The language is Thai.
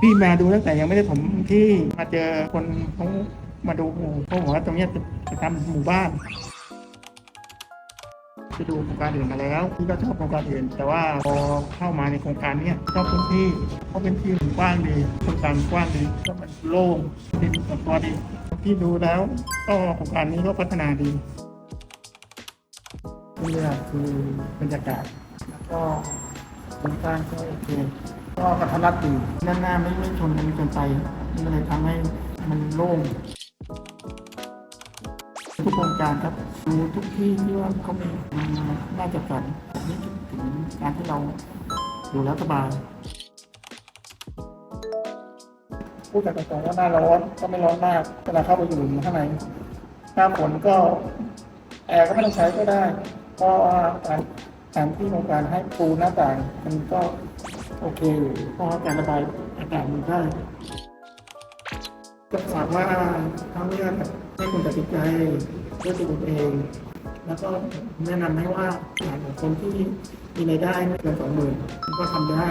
พี่มาดูตั้งแต่ยังไม่ได้ถมที่มาเจอคนเขามาดูเขาบอกว่าตรงนี้จะจะทำหมู่บ้านไปดูโครงการอื่นมาแล้วพี่ก็ชอบโครงการอื่น แต่ว่าพอเข้ามาในโครงการเนี้ยชอบพื้นที่เพราะเป็นที่มันกว้างดีโครงการกว้างดีแล้วมันโล่งดินส่วนตัวดีที่ดูแล้วก็โครงการนี้ก็พัฒนาดีนี่แหละคือบรรยากาศแล้วก็โครงการก็โอเค ก็กระทัดรัดดีด้านหน้าไม่ไม่ชนกันเกินไปมันเลยทำให้มันโล่งทุกโครงการครับดูทุกที่ที่ว่าเขามีน่าจะกันนี่คิดถึงการที่เราดูแล้วสบายพูดกันตรงๆว่าหน้าร้อนก็ไม่ร้อนมากเวลาเข้าไปอยู่ข้างในหน้าฝนก็แอร์ก็ไม่ต้องใช้ก็ได้การการที่โครงการให้ปูหน้าต่างมันก็ โอเคอยู่เพราะว่าการระบายอากาศมันได้ก็ฝากว่าทั้งเรื่องให้คุณตัดสินใจด้วยตัวคุณเอง แล้วก็แนะนำให้ว่าหากคนที่มีรายได้ไม่เกินสองหมื่นก็ทำได้